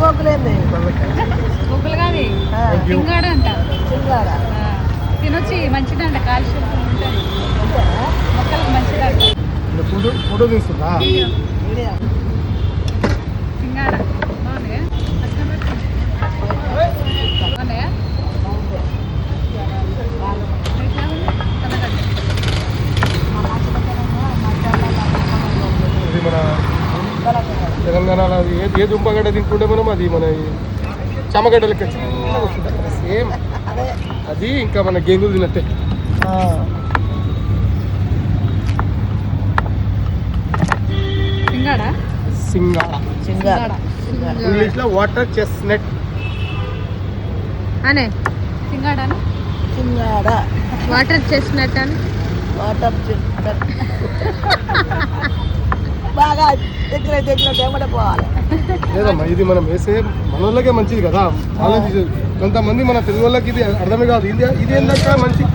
పోకులేంది కాదు ఆ, సింగాడ అంట. ఆ, తినొచ్చి మంచిదంట కాల్షియం ఉంటుంది? మొక్కలకు మంచిదంట. Photo photo video. సింగాడ బాగున్నాయా బాగున్నాయా మన తెలంగాణలో అది ఏ ఏ దుంపగడ్డ తింటుంటే మనం అది మన చమగడ్డ లెక్క సేమ్ అదే. అది ఇంకా మన గేంగులు తిన్నట్టే ఆ, సింగాడ? ఇంగ్లీష్లో వాటర్ చెస్నట్ అనే సింగాడాను? చింగాడ వాటర్ చేసినట్టు అని. వాటర్ చింగాడ బాగా దగ్గర దగ్గర దేమడ పోవాలి లేదమ్మా ఇది మనం వేసే మన వాళ్ళకే మంచిది కదా వాళ్ళకి కొంతమంది మన తెలుగు వాళ్ళకి ఇది అర్థమే కాదు ఇది ఇది ఏందక్క మంచి